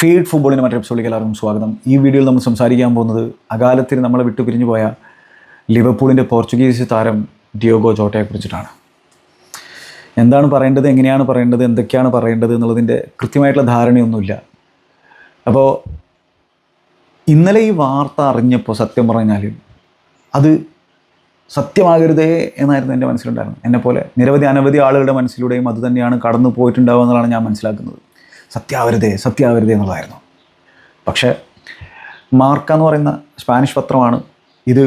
Feed ഫുട്ബോളിന്റെ മറ്റൊരു എപ്പിസോഡിലേക്ക് എല്ലാവർക്കും സ്വാഗതം. ഈ വീഡിയോയിൽ നമ്മൾ സംസാരിക്കാൻ പോകുന്നത് അകാലത്തിൽ നമ്മളെ വിട്ടു പിരിഞ്ഞു പോയ ലിവർപൂളിന്റെ പോർച്ചുഗീസ് താരം ഡിയോഗോ ജോട്ടയെ കുറിച്ചിട്ടാണ്. എന്താണ് പറയേണ്ടത് എങ്ങനെയാണ് പറയേണ്ടത് എന്തൊക്കെയാണ് പറയേണ്ടത് എന്നുള്ളതിന്റെ കൃത്യമായിട്ടുള്ള ധാരണയൊന്നുമില്ല. അപ്പോൾ ഇന്നലെ ഈ വാർത്ത അറിഞ്ഞപ്പോൾ സത്യം പറഞ്ഞാൽ അത് സത്യമാകരുതേ എന്നായിരുന്നു എന്റെ മനസ്സിലുണ്ടായിരുന്നത്. എന്നെപ്പോലെ നിരവധി അനവധി ആളുകളുടെ മനസ്സിലൂടെയും അത് തന്നെയാണ് കടന്നു പോയിട്ടുണ്ടാവുക എന്നുള്ളതാണ് ഞാൻ മനസ്സിലാക്കുന്നത്. സത്യാവരുതേ സത്യാവരുതേ എന്നുള്ളതായിരുന്നു. പക്ഷേ മാർക്ക എന്ന് പറയുന്ന സ്പാനിഷ് പത്രമാണ് ഇത്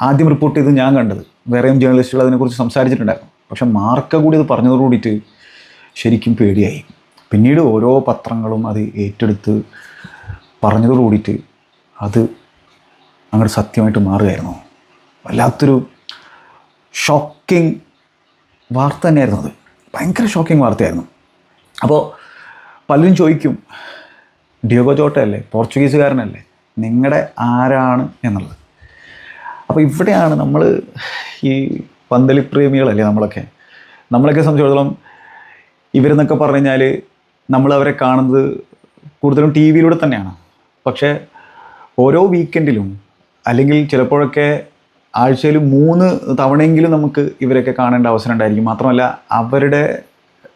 ആദ്യം റിപ്പോർട്ട് ചെയ്ത് ഞാൻ കണ്ടത്. വേറെയും ജേർണലിസ്റ്റുകൾ അതിനെക്കുറിച്ച് സംസാരിച്ചിട്ടുണ്ടായിരുന്നു. പക്ഷെ മാർക്ക കൂടി അത് പറഞ്ഞതോടുകൂടിയിട്ട് ശരിക്കും പേടിയായി. പിന്നീട് ഓരോ പത്രങ്ങളും അത് ഏറ്റെടുത്ത് പറഞ്ഞതോടുകൂടിയിട്ട് അത് അങ്ങോട്ട് സത്യമായിട്ട് മാറുകയായിരുന്നു. വല്ലാത്തൊരു ഷോക്കിംഗ് വാർത്ത തന്നെയായിരുന്നു അത്. ഭയങ്കര ഷോക്കിംഗ് വാർത്തയായിരുന്നു. അപ്പോൾ പലരും ചോദിക്കും ഡിയോഗോ ചോട്ടയല്ലേ? പോർച്ചുഗീസുകാരനല്ലേ? നിങ്ങളുടെ ആരാണ് എന്നുള്ളത്? അപ്പോൾ ഇവിടെയാണ് നമ്മൾ ഈ പന്തലി പ്രേമികളല്ലേ നമ്മളൊക്കെ? നമ്മളൊക്കെ സംബന്ധിച്ചിടത്തോളം ഇവരെന്നൊക്കെ പറഞ്ഞു കഴിഞ്ഞാൽ നമ്മളവരെ കാണുന്നത് കൂടുതലും ടി വിയിലൂടെ തന്നെയാണ്. പക്ഷേ ഓരോ വീക്കെൻഡിലും അല്ലെങ്കിൽ ചിലപ്പോഴൊക്കെ ആഴ്ചയിൽ മൂന്ന് തവണയെങ്കിലും നമുക്ക് ഇവരൊക്കെ കാണേണ്ട അവസരം ഉണ്ടായിരിക്കും. മാത്രമല്ല അവരുടെ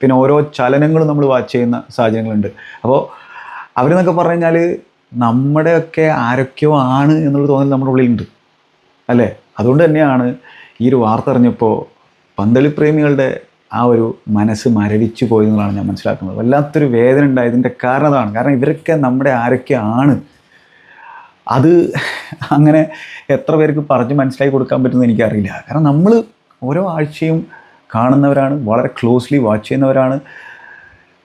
പിന്നെ ഓരോ ചലനങ്ങളും നമ്മൾ വാച്ച് ചെയ്യുന്ന സാഹചര്യങ്ങളുണ്ട്. അപ്പോൾ അവരെന്നൊക്കെ പറഞ്ഞു കഴിഞ്ഞാൽ നമ്മുടെയൊക്കെ ആരൊക്കെയോ ആണ് എന്നുള്ള തോന്നൽ നമ്മുടെ ഉള്ളിലുണ്ട്. അല്ലേ? അതുകൊണ്ട് തന്നെയാണ് ഈ ഒരു വാർത്ത അറിഞ്ഞപ്പോൾ പന്തളി പ്രേമികളുടെ ആ ഒരു മനസ്സ് മരവിച്ചു പോയി എന്നുള്ളതാണ് ഞാൻ മനസ്സിലാക്കുന്നത്. വല്ലാത്തൊരു വേദന ഉണ്ടായതിന്റെ കാരണം അതാണ്. കാരണം ഇവരൊക്കെ നമ്മുടെ ആരൊക്കെ ആണ്. അത് അങ്ങനെ എത്ര പേർക്ക് പറഞ്ഞ് മനസ്സിലാക്കി കൊടുക്കാൻ പറ്റുമെന്ന് എനിക്കറിയില്ല. കാരണം നമ്മൾ ഓരോ ആഴ്ചയും കാണുന്നവരാണ് വളരെ ക്ലോസ്ലി വാച്ച് ചെയ്യുന്നവരാണ്.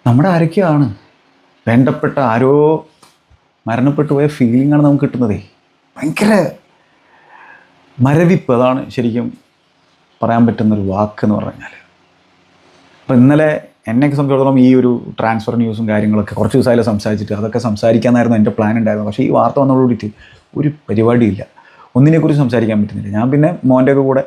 നമ്മുടെ ആരൊക്കെയാണ്? വേണ്ടപ്പെട്ട ആരോ മരണപ്പെട്ടു പോയ ഫീലിംഗ് ആണ് നമുക്ക് കിട്ടുന്നതേ. ഭയങ്കര മരവിപ്പ് അതാണ് ശരിക്കും പറയാൻ പറ്റുന്നൊരു വാക്ക് എന്ന് പറഞ്ഞാൽ അപ്പോൾ ഇന്നലെ എന്നെയൊക്കെ സംബന്ധിച്ചിടത്തോളം ഈ ഒരു ട്രാൻസ്ഫർ ന്യൂസും കാര്യങ്ങളൊക്കെ കുറച്ച് ദിവസമായാലും സംസാരിച്ചിട്ട് അതൊക്കെ സംസാരിക്കാനായിരുന്നു എന്റെ പ്ലാൻ ഉണ്ടായിരുന്നു പക്ഷേ ഈ വാർത്ത വന്നതോടുകൂടിയിട്ട് ഒരു പരിപാടിയില്ല. ഒന്നിനെക്കുറിച്ച് സംസാരിക്കാൻ പറ്റുന്നില്ല. ഞാൻ പിന്നെ മോന്റെയൊക്കെ കൂടെ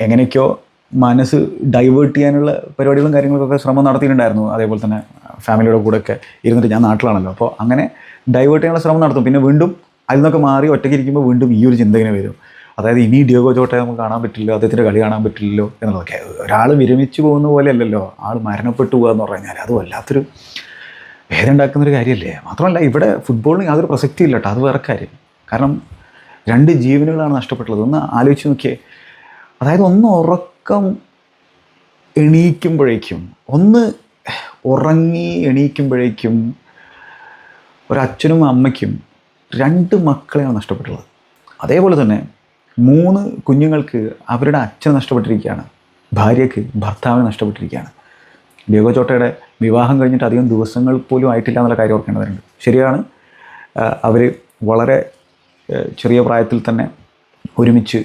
എങ്ങനെയൊക്കെയോ മനസ്സ് ഡൈവേർട്ട് ചെയ്യാനുള്ള പരിപാടികളും കാര്യങ്ങളൊക്കെ ശ്രമം നടത്തിയിട്ടുണ്ടായിരുന്നു. അതേപോലെ തന്നെ ഫാമിലിയുടെ കൂടെയൊക്കെ ഇരുന്നിട്ട് ഞാൻ നാട്ടിലാണല്ലോ. അപ്പോൾ അങ്ങനെ ഡൈവേർട്ട് ചെയ്യാനുള്ള ശ്രമം നടത്തും. പിന്നെ വീണ്ടും അതിൽ നിന്നൊക്കെ മാറി ഒറ്റയ്ക്ക് ഇരിക്കുമ്പോൾ വീണ്ടും ഈ ഒരു ചിന്ത ഇങ്ങനെ വരും. അതായത് ഇനി ഡിയോഗോ ചോട്ടെ നമുക്ക് കാണാൻ പറ്റില്ലല്ലോ അദ്ദേഹത്തിന്റെ കളി കാണാൻ പറ്റില്ലല്ലോ എന്നുള്ളതൊക്കെ. ഒരാൾ വിരമിച്ചു പോകുന്ന പോലെ അല്ലല്ലോ ആൾ മരണപ്പെട്ടു പോകുക എന്ന് പറഞ്ഞു കഴിഞ്ഞാൽ അത് വല്ലാത്തൊരു വേദന ഉണ്ടാക്കുന്നൊരു കാര്യമല്ലേ? മാത്രമല്ല ഇവിടെ ഫുട്ബോളിന് യാതൊരു പ്രസക്തി ഇല്ല കേട്ടോ. അത് വേറെ കാര്യം. കാരണം രണ്ട് ജീവനുകളാണ് നഷ്ടപ്പെട്ടുള്ളത് ഒന്ന് ആലോചിച്ച് നോക്കിയേ. അതായത് ഒന്ന് ഉറക്കം എണീക്കുമ്പോഴേക്കും ഒന്ന് ഉറങ്ങി എണീക്കുമ്പോഴേക്കും ഒരച്ഛനും അമ്മയ്ക്കും രണ്ട് മക്കളെയാണ് നഷ്ടപ്പെട്ടുള്ളത്. അതേപോലെ തന്നെ മൂന്ന് കുഞ്ഞുങ്ങൾക്ക് അവരുടെ അച്ഛൻ നഷ്ടപ്പെട്ടിരിക്കുകയാണ് ഭാര്യയ്ക്ക് ഭർത്താവിനെ നഷ്ടപ്പെട്ടിരിക്കുകയാണ്. ഡിയോഗോ ചോട്ടയുടെ വിവാഹം കഴിഞ്ഞിട്ട് അധികം ദിവസങ്ങൾ പോലും ആയിട്ടില്ല എന്നുള്ള കാര്യം ഓർക്കേണ്ടതുണ്ട് ശരിയാണ് അവർ വളരെ ചെറിയ പ്രായത്തിൽ തന്നെ ഒരുമിച്ച്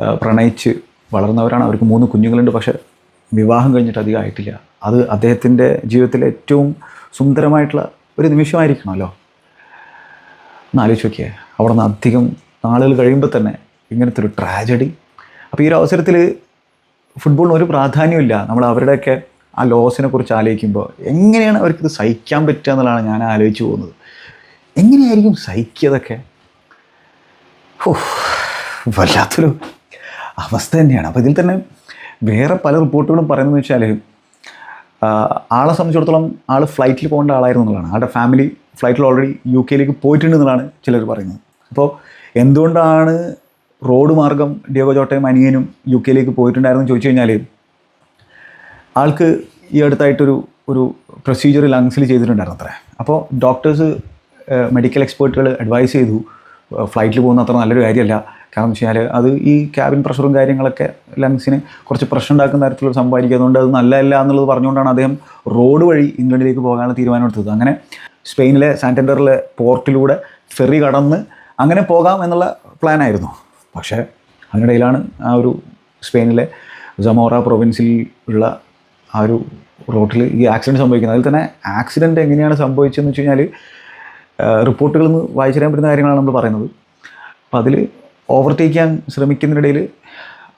പ്രണയിച്ച് വളർന്നവരാണ്. അവർക്ക് മൂന്ന് കുഞ്ഞുങ്ങളുണ്ട്. പക്ഷേ വിവാഹം കഴിഞ്ഞിട്ട് അധികം ആയിട്ടില്ല. അത് അദ്ദേഹത്തിന്റെ ജീവിതത്തിലെ ഏറ്റവും സുന്ദരമായിട്ടുള്ള ഒരു നിമിഷമായിരിക്കണമല്ലോ. എന്നാലോചിച്ച് നോക്കിയേ. അവിടെ നിന്ന് അധികം നാളുകൾ കഴിയുമ്പോൾ തന്നെ ഇങ്ങനത്തെ ഒരു ട്രാജഡി. അപ്പോൾ ഈ ഒരു അവസരത്തിൽ ഫുട്ബോളിന് ഒരു പ്രാധാന്യമില്ല നമ്മൾ അവരുടെയൊക്കെ ആ ലോസിനെ കുറിച്ച് ആലോചിക്കുമ്പോൾ എങ്ങനെയാണ് അവർക്കിത് സഹിക്കാൻ പറ്റുക എന്നുള്ളതാണ് ഞാൻ ആലോചിച്ച് പോകുന്നത്. എങ്ങനെയായിരിക്കും സഹിക്കിയതൊക്കെ വല്ലാത്തൊരു അവസ്ഥ തന്നെയാണ്. അപ്പോൾ ഇതിൽ തന്നെ വേറെ പല റിപ്പോർട്ടുകളും പറയുന്നതെന്ന് വെച്ചാൽ ആളെ സംബന്ധിച്ചിടത്തോളം ആൾ ഫ്ലൈറ്റിൽ പോകേണ്ട ആളായിരുന്നു എന്നുള്ളതാണ്. ആളുടെ ഫാമിലി ഫ്ലൈറ്റിൽ ഓൾറെഡി യു കെയിലേക്ക് പോയിട്ടുണ്ട് എന്നുള്ളതാണ് ചിലർ പറയുന്നത്. അപ്പോൾ എന്തുകൊണ്ടാണ് റോഡ് മാർഗം ഡിയോഗോ ചോട്ടയും അനിയനും യു കെയിലേക്ക് പോയിട്ടുണ്ടായിരുന്നു ചോദിച്ചു കഴിഞ്ഞാൽ ആൾക്ക് ഈ അടുത്തായിട്ടൊരു ഒരു പ്രൊസീജിയർ ലങ്സിൽ ചെയ്തിട്ടുണ്ടായിരുന്നു അത്ര. അപ്പോൾ ഡോക്ടേഴ്സ് മെഡിക്കൽ എക്സ്പേർട്ടുകൾ അഡ്വൈസ് ചെയ്തു ഫ്ലൈറ്റിൽ പോകുന്ന അത്ര നല്ലൊരു കാര്യമല്ല. കാരണം വെച്ച് കഴിഞ്ഞാൽ അത് ഈ ക്യാബിൻ പ്രഷറും കാര്യങ്ങളൊക്കെ ലങ്സിന് കുറച്ച് പ്രശ്നം ഉണ്ടാക്കുന്ന തരത്തിലുള്ള സംഭവമായിരിക്കും. അതുകൊണ്ട് അത് നല്ലതല്ല എന്നുള്ളത് പറഞ്ഞുകൊണ്ടാണ് അദ്ദേഹം റോഡ് വഴി ഇംഗ്ലണ്ടിലേക്ക് പോകാനുള്ള തീരുമാനം എടുത്തത് അങ്ങനെ സ്പെയിനിലെ സാന്റൻഡറിലെ പോർട്ടിലൂടെ ഫെറി കടന്ന് അങ്ങനെ പോകാം എന്നുള്ള പ്ലാനായിരുന്നു പക്ഷേ അതിനിടയിലാണ് ആ ഒരു സ്പെയിനിലെ ജമോറ പ്രൊവിൻസിൽ ഉള്ള ആ ഒരു റോട്ടിൽ ഈ ആക്സിഡന്റ് സംഭവിക്കുന്നത്. അതിൽ തന്നെ ആക്സിഡന്റ് എങ്ങനെയാണ് സംഭവിച്ചതെന്ന് വെച്ച് കഴിഞ്ഞാൽ റിപ്പോർട്ടുകളിൽ നിന്ന് വായിച്ചറിയാൻ പറ്റുന്ന കാര്യങ്ങളാണ് നമ്മൾ പറയുന്നത്. അപ്പോൾ അതിൽ ഓവർടേക്ക് ചെയ്യാൻ ശ്രമിക്കുന്നതിനിടയിൽ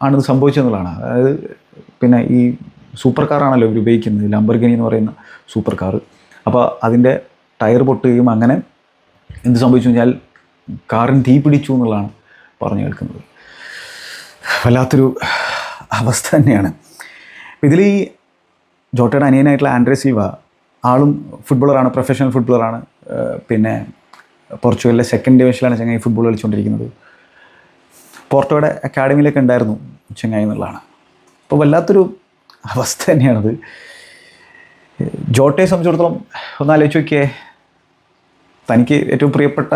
ആണിത് സംഭവിച്ചതെന്നുള്ളതാണ് അതായത് പിന്നെ ഈ സൂപ്പർ കാറാണല്ലോ ഇവർ ഉപയോഗിക്കുന്നത്. ലംബർഗിനി എന്ന് പറയുന്ന സൂപ്പർ കാർ അപ്പോൾ അതിന്റെ ടയർ പൊട്ടുകയും അങ്ങനെ എന്ത് സംഭവിച്ചു കഴിഞ്ഞാൽ കാറിന് തീ പിടിച്ചു എന്നുള്ളതാണ് പറഞ്ഞു കേൾക്കുന്നത്. വല്ലാത്തൊരു അവസ്ഥ തന്നെയാണ്. ഇതിൽ ഈ ജോട്ടയുടെ അനിയനായിട്ടുള്ള ആൻഡ്രേ സിൽവ ആളും ഫുട്ബോളറാണ് പ്രൊഫഷണൽ ഫുട്ബോളറാണ് പിന്നെ പോർച്ചുഗലിലെ സെക്കൻഡ് ഡിവിഷനിലാണ് ചങ്ങായി ഫുട്ബോൾ കളിച്ചുകൊണ്ടിരിക്കുന്നത്. പോർട്ടോയുടെ അക്കാഡമിയിലൊക്കെ ഉണ്ടായിരുന്നു ചെങ്ങായി എന്നുള്ളതാണ്. അപ്പോൾ വല്ലാത്തൊരു അവസ്ഥ തന്നെയാണത്. ജോട്ടയെ സംബന്ധിച്ചിടത്തോളം ഒന്ന് ആലോചിച്ച് നോക്കിയേ തനിക്ക് ഏറ്റവും പ്രിയപ്പെട്ട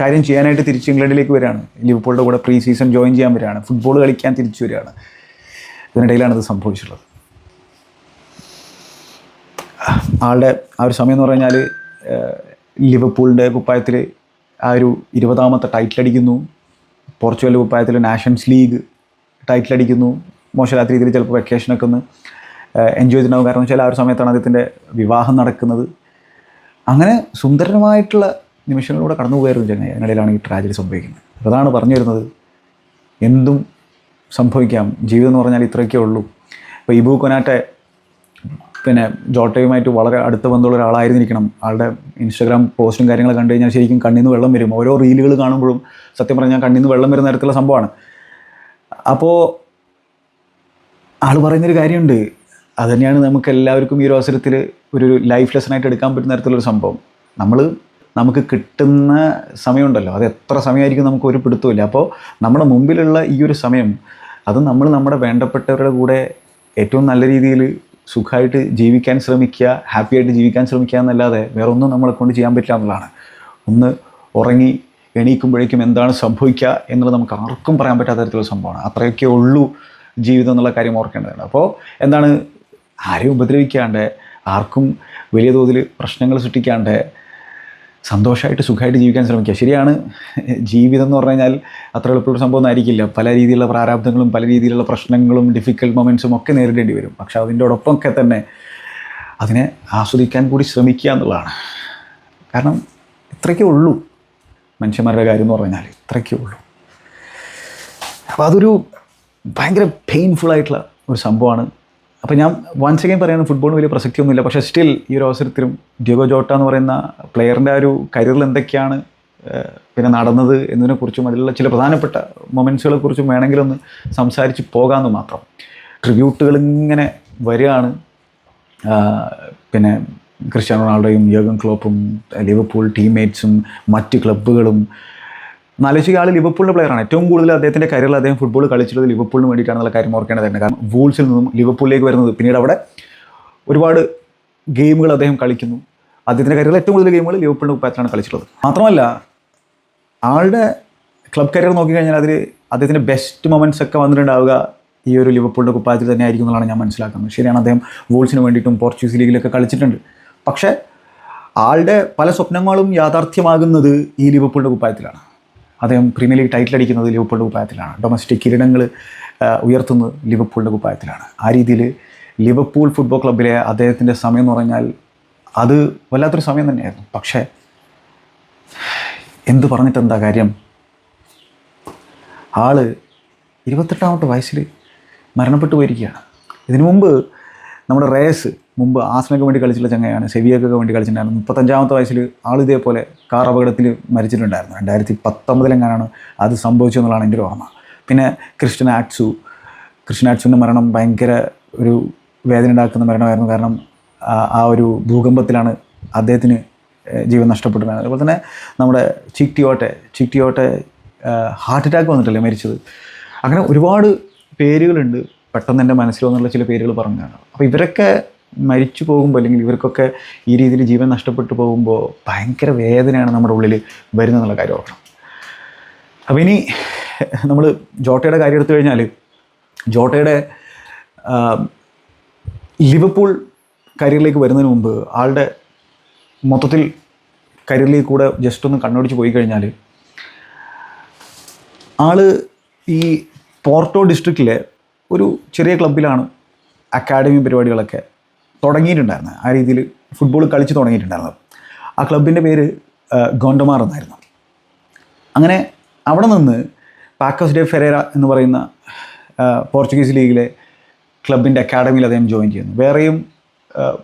കാര്യം ചെയ്യാനായിട്ട് തിരിച്ച് ഇംഗ്ലണ്ടിലേക്ക് വരികയാണ്. ലിവർപൂളിന്റെ കൂടെ പ്രീ സീസൺ ജോയിൻ ചെയ്യാൻ വരികയാണ്. ഫുട്ബോൾ കളിക്കാൻ തിരിച്ചു വരികയാണ്. ഇതിനിടയിലാണ് ഇത് സംഭവിച്ചിട്ടുള്ളത്. ആളുടെ ആ ഒരു സമയം എന്ന് പറഞ്ഞാൽ ലിവർപൂളിന്റെ കുപ്പായത്തിൽ ആ ഒരു ഇരുപതാമത്തെ ടൈറ്റിൽ അടിക്കുന്നു. പോർച്ചുഗൽ കുപ്പായത്തിൽ നാഷൻസ് ലീഗ് ടൈറ്റിൽ അടിക്കുന്നു. മോശമില്ലാത്ത രീതിയിൽ ചിലപ്പോൾ വെക്കേഷനൊക്കെ ഒന്ന് എൻജോയ് ചെയ്തിട്ടുണ്ടാവും. കാരണം വെച്ചാൽ ആ ഒരു സമയത്താണ് അദ്ദേഹത്തിന്റെ വിവാഹം നടക്കുന്നത്. അങ്ങനെ സുന്ദരമായിട്ടുള്ള നിമിഷങ്ങളിലൂടെ കടന്നു പോയായിരുന്നു ചങ്ങായി അതിനിടയിലാണ് ഈ ട്രാജഡി സംഭവിക്കുന്നത്. അതാണ് പറഞ്ഞു വരുന്നത്. എന്തും സംഭവിക്കാം. ജീവിതം എന്ന് പറഞ്ഞാൽ ഇത്രയൊക്കെ ഉള്ളൂ. ഇപ്പോൾ ഇബു കൊനാറ്റെ പിന്നെ ജോട്ടയുമായിട്ട് വളരെ അടുത്ത് ബന്ധമുള്ള ഒരാളായിരുന്നിരിക്കണം ആളുടെ ഇൻസ്റ്റാഗ്രാം പോസ്റ്റും കാര്യങ്ങളും കണ്ടു കഴിഞ്ഞാൽ ശരിക്കും കണ്ണിൽ നിന്ന് വെള്ളം വരും. ഓരോ റീലുകൾ കാണുമ്പോഴും സത്യം പറഞ്ഞാൽ കണ്ണിൽ നിന്ന് വെള്ളം വരുന്ന തരത്തിലുള്ള സംഭവമാണ്. അപ്പോൾ ആൾ പറയുന്നൊരു കാര്യമുണ്ട്. അത് തന്നെയാണ് നമുക്ക് എല്ലാവർക്കും ഈ ഒരു അവസരത്തിൽ ഒരു ലൈഫ് ലെസൺ ആയിട്ട് എടുക്കാൻ പറ്റുന്ന തരത്തിലൊരു സംഭവം. നമ്മൾ നമുക്ക് കിട്ടുന്ന സമയമുണ്ടല്ലോ. അത് എത്ര സമയമായിരിക്കും നമുക്ക് ഒരു പിടുത്തമില്ല അപ്പോൾ നമ്മുടെ മുമ്പിലുള്ള ഈ ഒരു സമയം അത് നമ്മൾ നമ്മുടെ വേണ്ടപ്പെട്ടവരുടെ കൂടെ ഏറ്റവും നല്ല രീതിയിൽ സുഖമായിട്ട് ജീവിക്കാൻ ശ്രമിക്കുക ഹാപ്പി ആയിട്ട് ജീവിക്കാൻ ശ്രമിക്കുക എന്നല്ലാതെ വേറെ ഒന്നും നമ്മളെ കൊണ്ട് ചെയ്യാൻ പറ്റില്ല എന്നുള്ളതാണ്. ഒന്ന് ഉറങ്ങി എണീക്കുമ്പോഴേക്കും എന്താണ് സംഭവിക്കുക എന്നുള്ളത് നമുക്ക് ആർക്കും പറയാൻ പറ്റാത്ത തരത്തിലുള്ള സംഭവമാണ്. അത്രയൊക്കെ ഉള്ളൂ ജീവിതം എന്നുള്ള കാര്യം ഓർക്കേണ്ടതാണ് അപ്പോൾ എന്താണ്? ആരെയും ഉപദ്രവിക്കാണ്ട് ആർക്കും വലിയ തോതിൽ പ്രശ്നങ്ങൾ സൃഷ്ടിക്കാണ്ട് സന്തോഷമായിട്ട് സുഖമായിട്ട് ജീവിക്കാൻ ശ്രമിക്കുക. ശരിയാണ് ജീവിതം എന്ന് പറഞ്ഞു കഴിഞ്ഞാൽ അത്ര എളുപ്പമുള്ള സംഭവം ആയിരിക്കില്ല. പല രീതിയിലുള്ള പ്രാരാബ്ദങ്ങളും പല രീതിയിലുള്ള പ്രശ്നങ്ങളും ഡിഫിക്കൽട്ട് മൊമെന്റ്സും ഒക്കെ നേരിടേണ്ടി വരും. പക്ഷെ അതിന്റെയോടൊപ്പമൊക്കെ തന്നെ അതിനെ ആസ്വദിക്കാൻ കൂടി ശ്രമിക്കുക എന്നുള്ളതാണ്. കാരണം ഇത്രയ്ക്കേ ഉള്ളൂ മനുഷ്യന്മാരുടെ കാര്യം എന്ന് പറഞ്ഞാൽ. ഇത്രയ്ക്കേ ഉള്ളൂ. അപ്പോൾ അതൊരു ഭയങ്കര പെയിൻഫുൾ ആയിട്ടുള്ള ഒരു സംഭവമാണ്. അപ്പോൾ ഞാൻ വൺസ് അഗൈൻ പറയുന്നത് ഫുട്ബോളിന് വലിയ പ്രസക്തിയൊന്നുമില്ല. പക്ഷേ സ്റ്റിൽ ഈ ഒരു അവസരത്തിലും ഡിയോഗോ ജോട്ട എന്ന് പറയുന്ന പ്ലെയറിന്റെ ആ ഒരു കരിയറിൽ എന്തൊക്കെയാണ് പിന്നെ നടന്നത് എന്നതിനെക്കുറിച്ചും അതിലുള്ള ചില പ്രധാനപ്പെട്ട മൊമെൻസുകളെക്കുറിച്ചും കുറിച്ചും വേണമെങ്കിലൊന്ന് സംസാരിച്ച് പോകാമെന്ന് മാത്രം. ട്രിബ്യൂട്ടുകൾ ഇങ്ങനെ വരികയാണ്. പിന്നെ ക്രിസ്ത്യാനോ റൊണാൾഡോയും യോഗൻ ക്ലോപ്പും ലിവർപൂൾ ടീംമേറ്റ്സും മറ്റ് ക്ലബ്ബുകളും നാലോചിക ആൾ ലിവർപൂളിന്റെ പ്ലെയറാണ് ഏറ്റവും കൂടുതൽ അദ്ദേഹത്തിന്റെ കരിയറിൽ അദ്ദേഹം ഫുട്ബോൾ കളിച്ചിട്ടുള്ളത് ലിവർപൂളിന് വേണ്ടിയിട്ടാണെന്നുള്ള കാര്യം ഓർക്കേണ്ടതുണ്ട് കാരണം വൂൾസിൽ നിന്നും ലിവർപൂളിലേക്ക് വരുന്നത് പിന്നീട് അവിടെ ഒരുപാട് ഗെയിമുകൾ അദ്ദേഹം കളിക്കുന്നു. അദ്ദേഹത്തിന്റെ കരിയറിൽ ഏറ്റവും കൂടുതൽ ഗെയിമുകൾ ലിവർപൂളിന്റെ കുപ്പായത്തിലാണ് കളിച്ചിട്ടുള്ളത്. മാത്രമല്ല ആളുടെ ക്ലബ് കരിയർ നോക്കിക്കഴിഞ്ഞാൽ അതിൽ അദ്ദേഹത്തിന്റെ ബെസ്റ്റ് മൊമെന്റ്സ് ഒക്കെ വന്നിട്ടുണ്ടാവുക ഈ ഒരു ലിവർപൂളിന്റെ കുപ്പായത്തിൽ തന്നെ ആയിരിക്കും എന്നുള്ളതാണ് ഞാൻ മനസ്സിലാക്കുന്നത്. ശരിയാണ് അദ്ദേഹം വൂൾസിന് വേണ്ടിയിട്ടും പോർച്ചുഗീസ് ലീഗിലൊക്കെ കളിച്ചിട്ടുണ്ട്. പക്ഷേ ആളുടെ പല സ്വപ്നങ്ങളും യാഥാർത്ഥ്യമാകുന്നത് ഈ ലിവർപൂളിന്റെ കുപ്പായത്തിലാണ്. അദ്ദേഹം പ്രീമിയർ ലീഗ് ടൈറ്റിൽ അടിക്കുന്നത് ലിവർപൂളിന്റെ കുപ്പായത്തിലാണ്. ഡൊമസ്റ്റിക് കിരീടങ്ങൾ ഉയർത്തുന്നത് ലിവർപൂളിന്റെ കുപ്പായത്തിലാണ്. ആ രീതിയിൽ ലിവർപൂൾ ഫുട്ബോൾ ക്ലബ്ബിലെ അദ്ദേഹത്തിന്റെ സമയം എന്ന് പറഞ്ഞാൽ അത് വല്ലാത്തൊരു സമയം തന്നെയായിരുന്നു. പക്ഷേ എന്ത് പറഞ്ഞിട്ട് എന്താ കാര്യം? ആൾ ഇരുപത്തെട്ടാമത്തെ വയസ്സിൽ മരണപ്പെട്ടു പോയിരിക്കുകയാണ് ഇതിനു മുമ്പ് നമ്മുടെ റേസ് മുമ്പ് ആസനക്ക് വേണ്ടി കളിച്ചിട്ടുള്ള ചങ്ങയാണ് സെവിയൊക്കെ വേണ്ടി കളിച്ചിട്ടുണ്ടായിരുന്നു. മുപ്പത്തഞ്ചാമത്തെ വയസ്സിൽ ആൾ ഇതേപോലെ കാർ അപകടത്തിൽ മരിച്ചിട്ടുണ്ടായിരുന്നു. രണ്ടായിരത്തി പത്തൊമ്പതിലെങ്ങാനാണ് അത് സംഭവിച്ചതെന്നുള്ളതാണ് എന്റെ ഓർമ്മ. പിന്നെ ക്രിസ്റ്റൻ ആക്സു ക്രിസ്റ്റൻ ആക്സുവിന്റെ മരണം ഭയങ്കര ഒരു വേദന ഉണ്ടാക്കുന്ന മരണമായിരുന്നു. കാരണം ആ- ഒരു ഭൂകമ്പത്തിലാണ് അദ്ദേഹത്തിന് ജീവൻ നഷ്ടപ്പെട്ടിരുന്നത് അതുപോലെ തന്നെ നമ്മുടെ ചിക്ടിയോട്ടെ ചിക്ടിയോട്ടെ ഹാർട്ട് അറ്റാക്ക് വന്നിട്ടല്ലേ മരിച്ചത്. അങ്ങനെ ഒരുപാട് പേരുകളുണ്ട്. പെട്ടെന്ന് എന്റെ മനസ്സിൽ വന്നുള്ള ചില പേരുകൾ പറഞ്ഞതാണ്. അപ്പോൾ ഇവരൊക്കെ മരിച്ചു പോകുമ്പോൾ അല്ലെങ്കിൽ ഇവർക്കൊക്കെ ഈ രീതിയിൽ ജീവൻ നഷ്ടപ്പെട്ടു പോകുമ്പോൾ ഭയങ്കര വേദനയാണ് നമ്മുടെ ഉള്ളിൽ വരുന്നതെന്നുള്ള കാര്യം ഓർക്കണം. അപ്പോൾ ഇനി നമ്മൾ ജോട്ടയുടെ കാര്യം എടുത്തു കഴിഞ്ഞാൽ ജോട്ടയുടെ ലിവർപൂൾ കരിയറിലേക്ക് വരുന്നതിന് മുമ്പ് ആളുടെ മൊത്തത്തിൽ കരിയറിലേക്ക് കൂടെ ജസ്റ്റ് ഒന്ന് കണ്ണോടിച്ച് പോയി കഴിഞ്ഞാൽ ആൾ ഈ പോർട്ടോ ഡിസ്ട്രിക്റ്റിലെ ഒരു ചെറിയ ക്ലബിലാണ് അക്കാഡമി പരിപാടികളൊക്കെ തുടങ്ങിയിട്ടുണ്ടായിരുന്നത് ആ രീതിയിൽ ഫുട്ബോൾ കളിച്ച് തുടങ്ങിയിട്ടുണ്ടായിരുന്നത് ആ ക്ലബിന്റെ പേര് ഗോണ്ടമാർ എന്നായിരുന്നു. അങ്ങനെ അവിടെ നിന്ന് പാക്കോസ് ഡെ ഫെരേര എന്ന് പറയുന്ന പോർച്ചുഗീസ് ലീഗിലെ ക്ലബിന്റെ അക്കാഡമിയിൽ അദ്ദേഹം ജോയിൻ ചെയ്യുന്നു. വേറെയും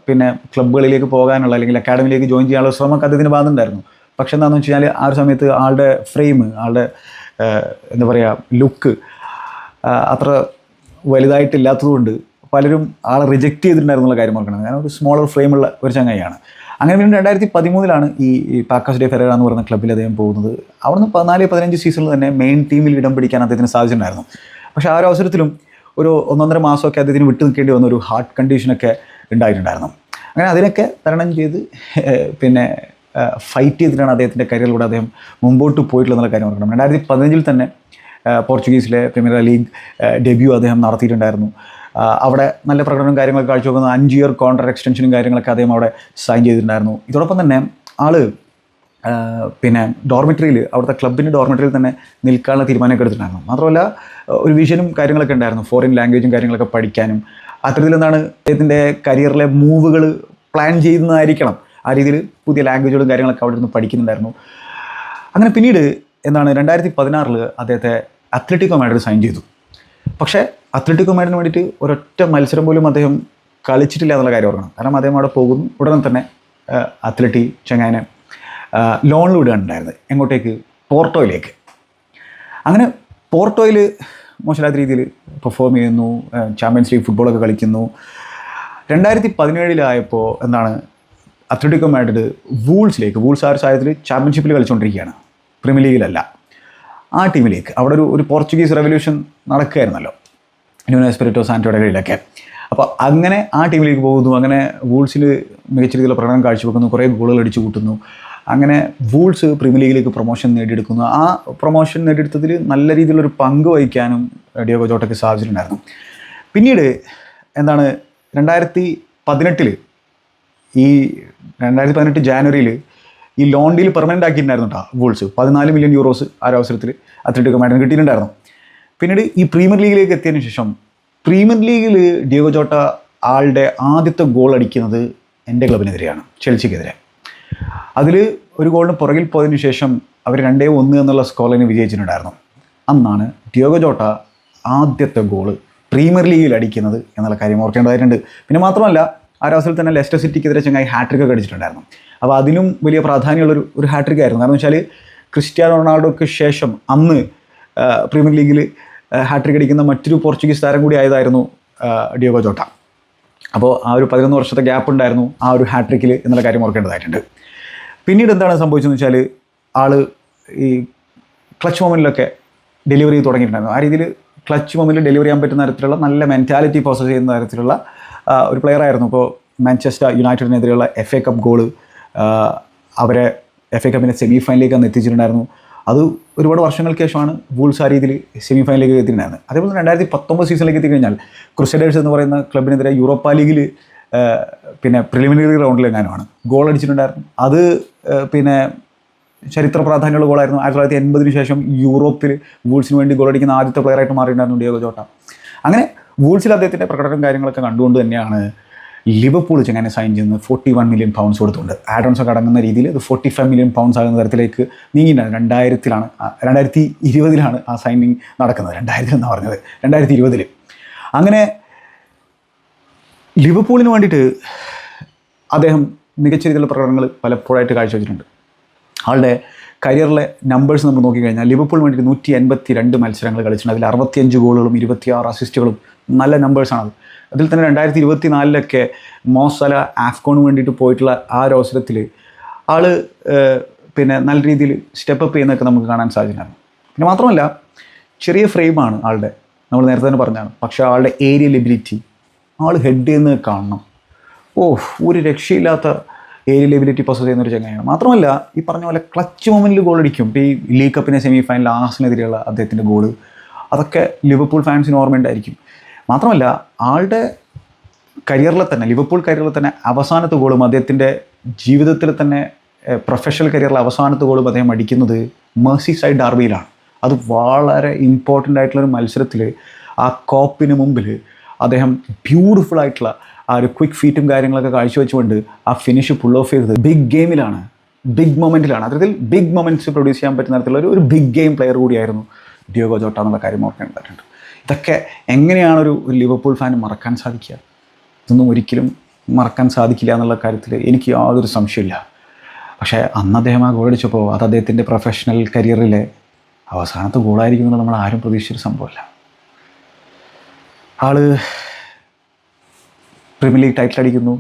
പിന്നെ ക്ലബ്ബുകളിലേക്ക് പോകാനുള്ള അല്ലെങ്കിൽ അക്കാഡമിയിലേക്ക് ജോയിൻ ചെയ്യാനുള്ള ശ്രമമൊക്കെ അദ്ദേഹത്തിന് ബാധുണ്ടായിരുന്നു പക്ഷെ എന്താണെന്ന് വെച്ച് കഴിഞ്ഞാൽ ആ ഒരു സമയത്ത് ആളുടെ ഫ്രെയിം ആളുടെ എന്താ പറയുക ലുക്ക് അത്ര വലുതായിട്ടില്ലാത്തതുകൊണ്ട് പലരും ആളെ റിജക്റ്റ് ചെയ്തിട്ടുണ്ടായിരുന്നുള്ള കാര്യം ഓർക്കണം. കാരണം ഒരു സ്മോളർ ഫ്രെയിമുള്ള ഒരു ചങ്ങായിയാണ്. അങ്ങനെ വീണ്ടും രണ്ടായിരത്തി പതിമൂന്നിലാണ് ഈ പാക്കാസ് ഡേ ഫെറേറ എന്ന് പറയുന്ന ക്ലബ്ബിൽ അദ്ദേഹം പോകുന്നത്. അവിടുന്ന് പതിനാല് പതിനഞ്ച് സീസണിൽ തന്നെ മെയിൻ ടീമിൽ ഇടം പിടിക്കാൻ അദ്ദേഹത്തിന് സാധിച്ചിട്ടുണ്ടായിരുന്നു. പക്ഷേ ആ ഒരു അവസരത്തിലും ഒരു ഒന്നൊന്നര മാസമൊക്കെ അദ്ദേഹത്തിന് വിട്ടു നിൽക്കേണ്ടി വന്ന ഒരു ഹാർട്ട് കണ്ടീഷനൊക്കെ ഉണ്ടായിട്ടുണ്ടായിരുന്നു. അങ്ങനെ അതിനൊക്കെ തരണം ചെയ്ത് പിന്നെ ഫൈറ്റ് ചെയ്തിട്ടാണ് അദ്ദേഹത്തിന്റെ കരിയറിലൂടെ അദ്ദേഹം മുമ്പോട്ട് പോയിട്ടുള്ള കാര്യം ഓർക്കണം. രണ്ടായിരത്തി പതിനഞ്ചിൽ തന്നെ പോർച്ചുഗീസിലെ പ്രീമിയർ ലീഗ് ഡെബ്യൂ അദ്ദേഹം നടത്തിയിട്ടുണ്ടായിരുന്നു. അവിടെ നല്ല പ്രകടനവും കാര്യങ്ങളൊക്കെ കാഴ്ചവെക്കുന്ന അഞ്ച് ഇയർ കോൺട്രാക്ട് എക്സ്റ്റൻഷനും കാര്യങ്ങളൊക്കെ അദ്ദേഹം അവിടെ സൈൻ ചെയ്തിട്ടുണ്ടായിരുന്നു. ഇതോടൊപ്പം തന്നെ ആൾ പിന്നെ ഡോർമെറ്ററിയിൽ അവിടുത്തെ ക്ലബിന്റെ ഡോർമെറ്ററിയിൽ തന്നെ നിൽക്കാനുള്ള തീരുമാനമൊക്കെ എടുത്തിട്ടുണ്ടായിരുന്നു. മാത്രമല്ല ഒരു വിഷനും കാര്യങ്ങളൊക്കെ ഉണ്ടായിരുന്നു ഫോറിൻ ലാംഗ്വേജും കാര്യങ്ങളൊക്കെ പഠിക്കാനും. അത്തരത്തിൽ എന്താണ് അദ്ദേഹത്തിന്റെ കരിയറിലെ മൂവുകൾ പ്ലാൻ ചെയ്യുന്നതായിരിക്കണം. ആ രീതിയിൽ പുതിയ ലാംഗ്വേജുകളും കാര്യങ്ങളൊക്കെ അവിടെ നിന്ന് പഠിക്കുന്നുണ്ടായിരുന്നു. അങ്ങനെ പിന്നീട് എന്താണ് രണ്ടായിരത്തി പതിനാറിൽ അദ്ദേഹത്തെ അത്ലറ്റിക്കോ മാഡ്രിഡ് സൈൻ ചെയ്തു. പക്ഷേ അത്ലറ്റിക്കോ മാഡിന് വേണ്ടിയിട്ട് ഒരൊറ്റ മത്സരം പോലും അദ്ദേഹം കളിച്ചിട്ടില്ല എന്നുള്ള കാര്യം ഓർക്കണം. കാരണം അദ്ദേഹം അവിടെ പോകുന്നു. ഉടനെ തന്നെ അത്ലറ്റി ചെങ്ങായനെ ലോണിൽ വിടുകയുണ്ടായിരുന്നത്. എങ്ങോട്ടേക്ക്? പോർട്ടോയിലേക്ക്. അങ്ങനെ പോർട്ടോയിൽ മോശമില്ലാത്ത രീതിയിൽ പെർഫോം ചെയ്യുന്നു. ചാമ്പ്യൻസ് ലീഗ് ഫുട്ബോളൊക്കെ കളിക്കുന്നു. രണ്ടായിരത്തി പതിനേഴിലായപ്പോൾ എന്താണ് അത്ലറ്റിക്കോ മാഡ്രിഡ് വൂൾസിലേക്ക് വൂൾസ് ആ ഒരു സാഹചര്യത്തിൽ ചാമ്പ്യൻഷിപ്പിൽ കളിച്ചുകൊണ്ടിരിക്കുകയാണ് പ്രീമിയർ ലീഗിലല്ല ആ ടീമിലേക്ക് അവിടെ ഒരു ഒരു പോർച്ചുഗീസ് റെവല്യൂഷൻ നടക്കുകയായിരുന്നല്ലോ. ന്യൂനോ എസ്പിരിറ്റോ സാന്റോയുടെ കീഴിലൊക്കെ. അപ്പോൾ അങ്ങനെ ആ ടീമിലേക്ക് പോകുന്നു. അങ്ങനെ വൂൾസിൽ മികച്ച രീതിയിലുള്ള പ്രകടനം കാഴ്ചവെക്കുന്നു. കുറേ ഗോളുകൾ അടിച്ചു കൂട്ടുന്നു. അങ്ങനെ വൂൾസ് പ്രീമിയർ ലീഗിലേക്ക് പ്രൊമോഷൻ നേടിയെടുക്കുന്നു. ആ പ്രൊമോഷൻ നേടിയെടുത്തതിൽ നല്ല രീതിയിലൊരു പങ്ക് വഹിക്കാനും ഡിയോഗോ ജോട്ടയ്ക്ക് സാധിച്ചിട്ടുണ്ടായിരുന്നു. പിന്നീട് എന്താണ് രണ്ടായിരത്തി പതിനെട്ടിൽ ഈ രണ്ടായിരത്തി പതിനെട്ട് ജാനുവരിയിൽ ഈ ലോൺ ഡീൽ പെർമനന്റ് ആക്കിയിട്ടുണ്ടായിരുന്നു കേട്ടോ വൂൾസ് പതിനാല് മില്യൺ യൂറോസ് ആ ഒരു അവസരത്തിൽ അത്ലറ്റിക് മാഡ്രിഡിന് കിട്ടിയിട്ടുണ്ടായിരുന്നു. പിന്നീട് ഈ പ്രീമിയർ ലീഗിലേക്ക് എത്തിയതിനു ശേഷം പ്രീമിയർ ലീഗിൽ ഡിയോഗോ ചോട്ട ആളുടെ ആദ്യത്തെ ഗോൾ അടിക്കുന്നത് എന്റെ ക്ലബിനെതിരെയാണ് ചെൽസിക്കെതിരെ. അതിൽ ഒരു ഗോളിന് പുറകിൽ പോയതിനു ശേഷം അവർ രണ്ടേ ഒന്ന് എന്നുള്ള സ്കോറിന് വിജയിച്ചിട്ടുണ്ടായിരുന്നു. അന്നാണ് ഡിയോഗോ ചോട്ട ആദ്യത്തെ ഗോൾ പ്രീമിയർ ലീഗിൽ അടിക്കുന്നത് എന്നുള്ള കാര്യം ഓർക്കേണ്ടതായിട്ടുണ്ട്. പിന്നെ മാത്രമല്ല ആ ഒരു അവസരത്തിൽ തന്നെ ലെസ്റ്റർ സിറ്റിക്കെതിരെ ചങ്ങായി ഹാട്രിക് ഒക്കെ അടിച്ചിട്ടുണ്ടായിരുന്നു. അപ്പോൾ അതിലും വലിയ പ്രാധാന്യമുള്ളൊരു ഒരു ഹാട്രിക് ആയിരുന്നു. കാരണം വെച്ചാൽ ക്രിസ്ത്യാനോ റൊണാൾഡോയ്ക്ക് ശേഷം അന്ന് പ്രീമിയർ ലീഗിൽ ഹാട്രിക് അടിക്കുന്ന മറ്റൊരു പോർച്ചുഗീസ് താരം കൂടി ആയതായിരുന്നു ഡിയോഗോ ജോട്ട അപ്പോൾ ആ ഒരു പതിനൊന്ന് വർഷത്തെ ഗ്യാപ്പ് ഉണ്ടായിരുന്നു ആ ഒരു ഹാട്രിക്കിൽ എന്നുള്ള കാര്യം ഓർക്കേണ്ടതായിട്ടുണ്ട്. പിന്നീട് എന്താണ് സംഭവിച്ചതെന്ന് വെച്ചാൽ ആൾ ഈ ക്ലച്ച് മൊമെന്റിലൊക്കെ ഡെലിവറി തുടങ്ങിയിട്ടുണ്ടായിരുന്നു. ആ രീതിയിൽ ക്ലച്ച് മൊമെന്റിൽ ഡെലിവറി ചെയ്യാൻ പറ്റുന്ന തരത്തിലുള്ള നല്ല മെന്റാലിറ്റി പ്രോസസ് ചെയ്യുന്ന തരത്തിലുള്ള ഒരു പ്ലെയർ ആയിരുന്നു. ഇപ്പോൾ മാഞ്ചസ്റ്റർ യുണൈറ്റഡിനെതിരെയുള്ള എഫ് എ കപ്പ് ഗോൾ അവരെ എഫ് എ കപ്പിന്റെ സെമി ഫൈനലിലേക്ക് അന്ന് എത്തിച്ചിട്ടുണ്ടായിരുന്നു. അത് ഒരുപാട് വർഷങ്ങൾക്ക് ശേഷമാണ് വൂൾസ് ആ രീതിയിൽ സെമി ഫൈനലിലേക്ക് എത്തിയിട്ടുണ്ടായിരുന്നത്. അതേപോലെ രണ്ടായിരത്തി പത്തൊമ്പത് സീസണിലേക്ക് എത്തിക്കഴിഞ്ഞാൽ ക്രിസ്റ്റഡേഴ്സ് എന്ന് പറയുന്ന ക്ലബിനെതിരെ യൂറോപ്പ ലീഗിൽ പിന്നെ പ്രിലിമിനറി റൗണ്ടിൽ റൗണ്ടിലെങ്ങാനുമാണ് ഗോൾ അടിച്ചിട്ടുണ്ടായിരുന്നു. അത് പിന്നെ ചരിത്ര പ്രാധാന്യമുള്ള ഗോളായിരുന്നു ആയിരത്തി തൊള്ളായിരത്തി എൺപതിന് ശേഷം യൂറോപ്പിൽ വൂൾസിന് വേണ്ടി ഗോൾ അടിക്കുന്ന ആദ്യത്തെ പ്ലെയറായിട്ട് മാറിയിട്ടുണ്ടായിരുന്നു ഡിയോഗോ ജോട്ട. അങ്ങനെ വൂൾസിൽ അദ്ദേഹത്തിന്റെ പ്രകടനം കാര്യങ്ങളൊക്കെ കണ്ടുകൊണ്ട് തന്നെയാണ് ലിവർപൂൾ ചെങ്ങനെ സൈൻ ചെയ്യുന്നത് ഫോർട്ടി വൺ മില്യൺ പൗണ്ട്സ് കൊടുത്തുണ്ട് ആഡോൺസ് ഒക്കെ അടങ്ങുന്ന രീതിയിൽ അത് ഫോർട്ടി ഫൈവ് മില്യൺ പൗണ്ട്സ് ആകുന്ന തരത്തിലേക്ക് നീങ്ങിയിട്ടാണ് രണ്ടായിരത്തിലാണ് രണ്ടായിരത്തി ഇരുപതിലാണ് ആ സൈനിങ് നടക്കുന്നത്. രണ്ടായിരത്തിൽ എന്ന് പറഞ്ഞത്? രണ്ടായിരത്തി ഇരുപതിൽ അങ്ങനെ ലിവർപൂളിന് വേണ്ടിയിട്ട് അദ്ദേഹം മികച്ച രീതിയിലുള്ള പ്രകടനങ്ങൾ പലപ്പോഴായിട്ട് കാഴ്ചവെച്ചിട്ടുണ്ട്. ആളുടെ കരിയറിലെ നമ്പേഴ്സ് നമ്മൾ നോക്കിക്കഴിഞ്ഞാൽ ലിവർപൂൾ വേണ്ടിയിട്ട് നൂറ്റി എൺപത്തി രണ്ട് മത്സരങ്ങൾ കളിച്ചിട്ടുണ്ട്. അതിൽ അറുപത്തിയഞ്ച് ഗോളുകളും ഇരുപത്തിയാറ് അസിസ്റ്റുകളും നല്ല നമ്പേഴ്സാണത് അതിൽ തന്നെ രണ്ടായിരത്തി ഇരുപത്തി നാലിലൊക്കെ മോസല ആഫ്കോണ് വേണ്ടിയിട്ട് പോയിട്ടുള്ള ആ ഒരു അവസരത്തിൽ ആൾ പിന്നെ നല്ല രീതിയിൽ സ്റ്റെപ്പ് അപ്പ് ചെയ്യുന്നതൊക്കെ നമുക്ക് കാണാൻ സാധിച്ചിട്ടുണ്ടായിരുന്നു പിന്നെ മാത്രമല്ല ചെറിയ ഫ്രെയിമാണ് ആളുടെ നമ്മൾ നേരത്തെ തന്നെ പറഞ്ഞാണ് പക്ഷേ ആളുടെ ഏരിയൽ എബിലിറ്റി ആൾ ഹെഡ് ചെയ്യുന്നത് കാണണം. ഓ ഒരു രക്ഷയില്ലാത്ത ഏരിയൽ എബിലിറ്റി പ്രൊസസ് ചെയ്യുന്ന ഒരു ചങ്ങനെയാണ് മാത്രമല്ല ഈ പറഞ്ഞ പോലെ ക്ലച്ച് മൊമെന്റിൽ ഗോൾ അടിക്കും. ഇപ്പോൾ ഈ ലീഗ് കപ്പിന്റെ സെമി ഫൈനൽ ആസിനെതിരെയുള്ള അദ്ദേഹത്തിന്റെ ഗോൾ അതൊക്കെ ലിവർപൂൾ ഫാൻസിന് ഓർമ്മയുണ്ടായിരിക്കും. മാത്രമല്ല ആളുടെ കരിയറിൽ തന്നെ ലിവർപൂൾ കരിയറിൽ തന്നെ അവസാനത്തെ ഗോളും അദ്ദേഹത്തിന്റെ ജീവിതത്തിൽ തന്നെ പ്രൊഫഷണൽ കരിയറിലെ അവസാനത്തെ ഗോളും അദ്ദേഹം അടിക്കുന്നത് മേഴ്സി സൈഡ് ഡാർബിയിലാണ്. അത് വളരെ ഇമ്പോർട്ടന്റ് ആയിട്ടുള്ള ഒരു മത്സരത്തിൽ ആ കോപ്പിന് മുമ്പിൽ അദ്ദേഹം ബ്യൂട്ടിഫുൾ ആയിട്ടുള്ള ആ ഒരു ക്വിക്ക് ഫീറ്റും കാര്യങ്ങളൊക്കെ കാഴ്ചവെച്ചുകൊണ്ട് ആ ഫിനിഷ് പുൾ ഓഫ് ചെയ്തത് ബിഗ് ഗെയിമിലാണ് ബിഗ് മൊമെന്റിലാണ് അത്തരത്തിൽ ബിഗ് മൊമെന്റ്സ് പ്രൊഡ്യൂസ് ചെയ്യാൻ പറ്റുന്ന തരത്തിലുള്ള ഒരു ബിഗ് ഗെയിം പ്ലെയർ കൂടിയായിരുന്നു ഡിയോഗോ ജോട്ട എന്നുള്ള കാര്യം ഓർക്കേണ്ടതായിട്ടുണ്ട് ഇതൊക്കെ എങ്ങനെയാണ് ഒരു ലിവർപൂൾ ഫാൻ മറക്കാൻ സാധിക്കുക? ഇതൊന്നും ഒരിക്കലും മറക്കാൻ സാധിക്കില്ല എന്നുള്ള കാര്യത്തിൽ എനിക്ക് യാതൊരു സംശയമില്ല പക്ഷേ അന്ന് അദ്ദേഹം ആ ഗോളടിച്ചപ്പോൾ അത് അദ്ദേഹത്തിന്റെ പ്രൊഫഷണൽ കരിയറിലെ അവസാനത്തെ എന്നുള്ള നമ്മൾ ആരും പ്രതീക്ഷിച്ചൊരു സംഭവമല്ല. ആൾ പ്രീമിയർ ലീഗ് ടൈറ്റിൽ അടിക്കുന്നു.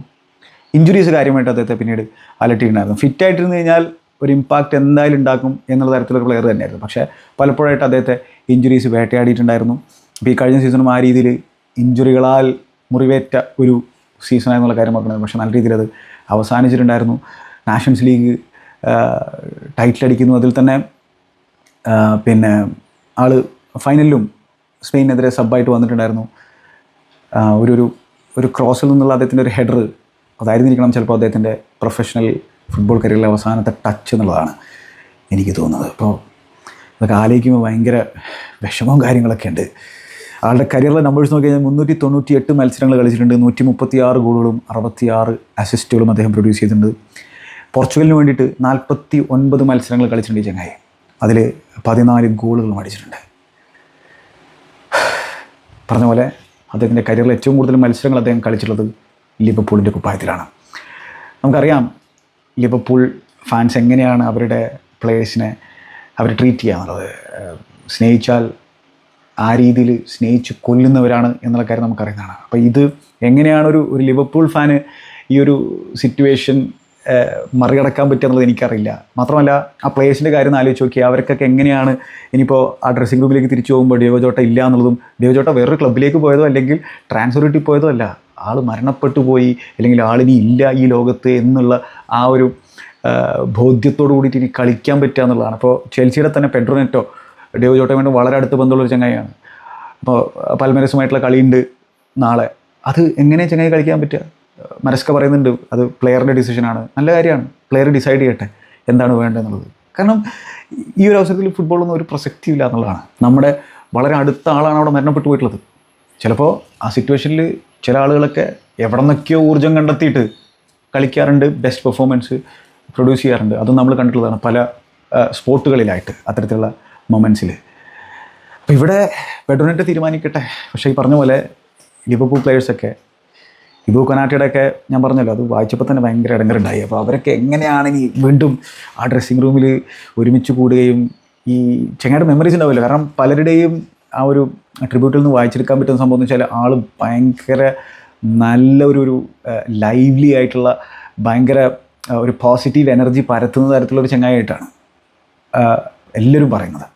ഇഞ്ചുറീസ് കാര്യമായിട്ട് അദ്ദേഹത്തെ പിന്നീട് അലട്ടിയിട്ടുണ്ടായിരുന്നു. ഫിറ്റ് ആയിട്ടിരുന്ന് കഴിഞ്ഞാൽ ഒരു ഇമ്പാക്റ്റ് എന്തായാലും ഉണ്ടാക്കും എന്നുള്ള തരത്തിലുള്ള പ്ലെയർ തന്നെയായിരുന്നു. പക്ഷേ പലപ്പോഴായിട്ട് അദ്ദേഹത്തെ ഇഞ്ചുറീസ് വേട്ടയാടിയിട്ടുണ്ടായിരുന്നു. അപ്പോൾ ഈ കഴിഞ്ഞ സീസണും ആ രീതിയിൽ ഇഞ്ചുറികളാൽ മുറിവേറ്റ ഒരു സീസണായെന്നുള്ള കാര്യം ഓർക്കുന്നത് പക്ഷേ നല്ല രീതിയിൽ അത് അവസാനിച്ചിട്ടുണ്ടായിരുന്നു. നാഷൻസ് ലീഗ് ടൈറ്റിൽ അടിക്കുന്നു. അതിൽ തന്നെ പിന്നെ ആൾ ഫൈനലിലും സ്പെയിനെതിരെ സബ്ബായിട്ട് വന്നിട്ടുണ്ടായിരുന്നു. ഒരു ഒരു ഒരു ക്രോസിൽ നിന്നുള്ള അദ്ദേഹത്തിന്റെ ഒരു ഹെഡർ അതായിരുന്നിരിക്കണം ചിലപ്പോൾ അദ്ദേഹത്തിന്റെ പ്രൊഫഷണൽ ഫുട്ബോൾ കരിയറിലെ അവസാനത്തെ ടച്ച് എന്നുള്ളതാണ് എനിക്ക് തോന്നുന്നത്. അപ്പോൾ അതൊക്കെ ആലോചിക്കുമ്പോൾ ഭയങ്കര വിഷമവും കാര്യങ്ങളൊക്കെ ഉണ്ട്. ആളുടെ കരിയറിലെ നമ്പേഴ്സ് നോക്കി കഴിഞ്ഞാൽ മുന്നൂറ്റി തൊണ്ണൂറ്റി എട്ട് മത്സരങ്ങൾ കളിച്ചിട്ടുണ്ട്. നൂറ്റി മുപ്പത്തി ആറ് ഗോളുകളും അറുപത്തി ആറ് അസിസ്റ്റുകളും അദ്ദേഹം പ്രൊഡ്യൂസ് ചെയ്തിട്ടുണ്ട്. പോർച്ചുഗലിന് വേണ്ടിയിട്ട് നാൽപ്പത്തി ഒൻപത് മത്സരങ്ങൾ കളിച്ചിട്ടുണ്ട് ഈ ചങ്ങായി. അതിൽ പതിനാല് ഗോളുകളും അടിച്ചിട്ടുണ്ട്. പറഞ്ഞ പോലെ അദ്ദേഹത്തിന്റെ കരിയറിൽ ഏറ്റവും കൂടുതൽ മത്സരങ്ങൾ അദ്ദേഹം കളിച്ചിട്ടുള്ളത് ലിവർപൂളിന്റെ കുപ്പായത്തിലാണ്. നമുക്കറിയാം ലിവർപൂൾ ഫാൻസ് എങ്ങനെയാണ് അവരുടെ പ്ലേയേഴ്സിനെ അവർ ട്രീറ്റ് ചെയ്യുക എന്നുള്ളത് സ്നേഹിച്ചാൽ ആ രീതിയിൽ സ്നേഹിച്ച് കൊല്ലുന്നവരാണ് എന്നുള്ള കാര്യം നമുക്കറിയുന്നതാണ്. അപ്പോൾ ഇത് എങ്ങനെയാണ് ഒരു ഒരു ലിവർപൂൾ ഫാന് ഈ ഒരു സിറ്റുവേഷൻ മറികടക്കാൻ പറ്റുക എന്നുള്ളത് എനിക്കറിയില്ല. മാത്രമല്ല ആ പ്ലേയേഴ്സിന്റെ കാര്യം ആലോചിച്ച് നോക്കി അവർക്കൊക്കെ എങ്ങനെയാണ് ഇനിയിപ്പോൾ ആ ഡ്രസ്സിംഗ് റൂമിലേക്ക് തിരിച്ചു പോകുമ്പോൾ ഡേവജോട്ട ഇല്ല എന്നുള്ളതും ഡേവജോട്ട ജോട്ട വേറൊരു ക്ലബിലേക്ക് പോയതോ അല്ലെങ്കിൽ ട്രാൻസ്ഫർ കിട്ടി പോയതോ അല്ല ആൾ മരണപ്പെട്ടു പോയി അല്ലെങ്കിൽ ആളിനി ഇല്ല ഈ ലോകത്ത് എന്നുള്ള ആ ഒരു ബോധ്യത്തോടു കൂടിയിട്ട് ഇനി കളിക്കാൻ പറ്റുക എന്നുള്ളതാണ്. അപ്പോൾ ചെൽസിയുടെ തന്നെ പെഡ്രോനെറ്റോ ഡിയോ ജോട്ടയുമായിട്ട് വളരെ അടുത്ത് ബന്ധമുള്ള ഒരു ചങ്ങായിയാണ്. അപ്പോൾ പൽമരസുമായിട്ടുള്ള കളിയുണ്ട് നാളെ. അത് എങ്ങനെ ചങ്ങായി കളിക്കാൻ പറ്റുക? മരസ്ക പറയുന്നുണ്ട് അത് പ്ലെയറിന്റെ ഡിസിഷനാണ് നല്ല കാര്യമാണ്. പ്ലെയർ ഡിസൈഡ് ചെയ്യട്ടെ എന്താണ് വേണ്ടതെന്നുള്ളത്. കാരണം ഈ ഒരു അവസരത്തിൽ ഫുട്ബോളൊന്നും ഒരു പ്രസക്തി ഇല്ല എന്നുള്ളതാണ്. നമ്മുടെ വളരെ അടുത്ത ആളാണ് അവിടെ മരണപ്പെട്ടു പോയിട്ടുള്ളത്. ചിലപ്പോൾ ആ സിറ്റുവേഷനിൽ ചില ആളുകളൊക്കെ എവിടെ നിന്നൊക്കെയോ ഊർജം കണ്ടെത്തിയിട്ട് കളിക്കാറുണ്ട് ബെസ്റ്റ് പെർഫോമൻസ് പ്രൊഡ്യൂസ് ചെയ്യാറുണ്ട്. അതും നമ്മൾ കണ്ടിട്ടുള്ളതാണ്. പല സ്പോർട്ടുകളിലായിട്ട് അത്തരത്തിലുള്ള മൊമെന്റ്സിൽ അപ്പോൾ ഇവിടെ പെഡ്രോനെറ്റ് തീരുമാനിക്കട്ടെ. പക്ഷേ ഈ പറഞ്ഞ പോലെ ലിവർപൂൾ പ്ലേയേഴ്സൊക്കെ ഇബു കൊനാറ്റയുടെ ഒക്കെ ഞാൻ പറഞ്ഞല്ലോ അത് വായിച്ചപ്പോൾ തന്നെ ഭയങ്കര ഇടങ്ങറുണ്ടായി. അപ്പോൾ അവരൊക്കെ എങ്ങനെയാണ് ഇനി വീണ്ടും ആ ഡ്രസ്സിംഗ് റൂമിൽ ഒരുമിച്ച് കൂടുകയും ഈ ചെങ്ങയുടെ മെമ്മറീസ് ഉണ്ടാവില്ല കാരണം പലരുടെയും ആ ഒരു ട്രിബ്യൂട്ടിൽ നിന്ന് വായിച്ചെടുക്കാൻ പറ്റുന്ന സംഭവം എന്ന് വെച്ചാൽ ആൾ ഭയങ്കര നല്ല ഒരു ഒരു ലൈവ്ലി ആയിട്ടുള്ള ഭയങ്കര ഒരു പോസിറ്റീവ് എനർജി പരത്തുന്ന തരത്തിലുള്ള ഒരു ചങ്ങായിട്ടാണ് എല്ലാവരും പറയുന്നത്.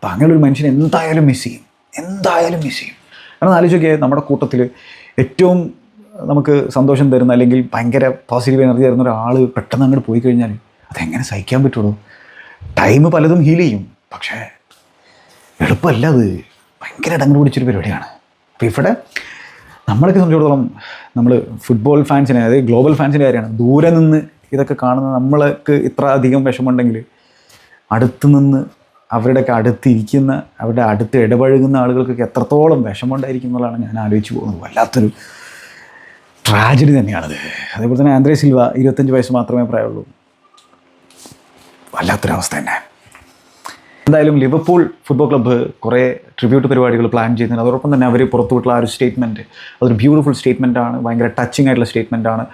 അപ്പോൾ അങ്ങനെ ഒരു മനുഷ്യൻ എന്തായാലും മിസ് ചെയ്യും. എന്തായാലും മിസ് ചെയ്യും. കാരണം ആലോചിച്ച് നോക്കിയാൽ നമ്മുടെ കൂട്ടത്തിൽ ഏറ്റവും നമുക്ക് സന്തോഷം തരുന്ന അല്ലെങ്കിൽ ഭയങ്കര പോസിറ്റീവ് എനർജി തരുന്ന ഒരാൾ പെട്ടെന്ന് അങ്ങോട്ട് പോയി കഴിഞ്ഞാൽ അതെങ്ങനെ സഹിക്കാൻ പറ്റുള്ളൂ? ടൈം പലതും ഹീൽ ചെയ്യും. പക്ഷേ എളുപ്പമല്ല അത്. ഭയങ്കര ഇടങ്ങൾ പിടിച്ചൊരു പരിപാടിയാണ്. അപ്പോൾ ഇവിടെ നമ്മളൊക്കെ സംബന്ധിച്ചിടത്തോളം നമ്മൾ ഫുട്ബോൾ ഫാൻസിനെ അതായത് ഗ്ലോബൽ ഫാൻസിന്റെ കാര്യമാണ്. ദൂരെ നിന്ന് ഇതൊക്കെ കാണുന്ന നമ്മൾക്ക് ഇത്ര അധികം വിഷമമുണ്ടെങ്കിൽ അടുത്തു നിന്ന് അവരുടെയൊക്കെ അടുത്തിരിക്കുന്ന അവരുടെ അടുത്ത് ഇടപഴകുന്ന ആളുകൾക്കൊക്കെ എത്രത്തോളം വിഷമമുണ്ടായിരിക്കും എന്നുള്ളതാണ് ഞാൻ ആലോചിച്ച് പോകുന്നത്. വല്ലാത്തൊരു ട്രാജഡി തന്നെയാണത്. അതേപോലെ തന്നെ ആന്ത്രേ സിൽവ ഇരുപത്തഞ്ച് വയസ്സ് മാത്രമേ പ്രായമുള്ളൂ. വല്ലാത്തൊരവസ്ഥ തന്നെ. എന്തായാലും ലിവർപൂൾ ഫുട്ബോൾ ക്ലബ്ബ് കുറേ ട്രിബ്യൂട്ട് പരിപാടികൾ പ്ലാൻ ചെയ്യുന്നുണ്ട്. അതോടൊപ്പം തന്നെ അവർ പുറത്തുവിട്ടുള്ള ആ ഒരു സ്റ്റേറ്റ്മെന്റ് അതൊരു ബ്യൂട്ടിഫുൾ സ്റ്റേറ്റ്മെന്റ് ആണ്. ഭയങ്കര ടച്ചിങ് ആയിട്ടുള്ള സ്റ്റേറ്റ്മെന്റ് ആണ്.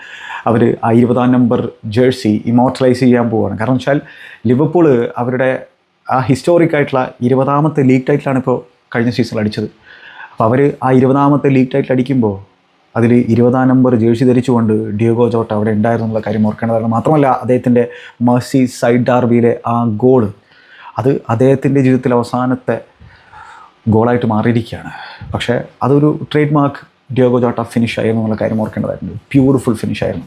അവർ ആ ഇരുപതാം നമ്പർ ജേഴ്സി ഇമോർട്ടലൈസ് ചെയ്യാൻ പോവുകയാണ്. കാരണം വെച്ചാൽ ലിവർപൂൾ അവരുടെ ആ ഹിസ്റ്റോറിക് ആയിട്ടുള്ള ഇരുപതാമത്തെ ലീഗ് ടൈറ്റിലാണ് ഇപ്പോൾ കഴിഞ്ഞ സീസണിൽ അടിച്ചത്. അപ്പോൾ അവർ ആ ഇരുപതാമത്തെ ലീഗ് ടൈറ്റിൽ അടിക്കുമ്പോൾ അതിൽ ഇരുപതാം നമ്പർ ജേഴ്സി ധരിച്ചുകൊണ്ട് ഡിയോഗോ ജോട്ട അവിടെ ഉണ്ടായിരുന്നു എന്നുള്ള കാര്യം ഓർക്കേണ്ടതാണ്. മാത്രമല്ല അദ്ദേഹത്തിന്റെ മർസി സൈഡ് ഡാർബിയിലെ ആ ഗോൾ അത് അദ്ദേഹത്തിന്റെ ജീവിതത്തിലെ അവസാനത്തെ ഗോളായിട്ട് മാറിയിരിക്കുകയാണ്. പക്ഷേ അതൊരു trade mark Diogo Jota finish ആയിരുന്നു എന്നുള്ള കാര്യം ഓർക്കേണ്ടതായിരുന്നു ബ്യൂട്ടിഫുൾ ഫിനിഷ് ആയിരുന്നു.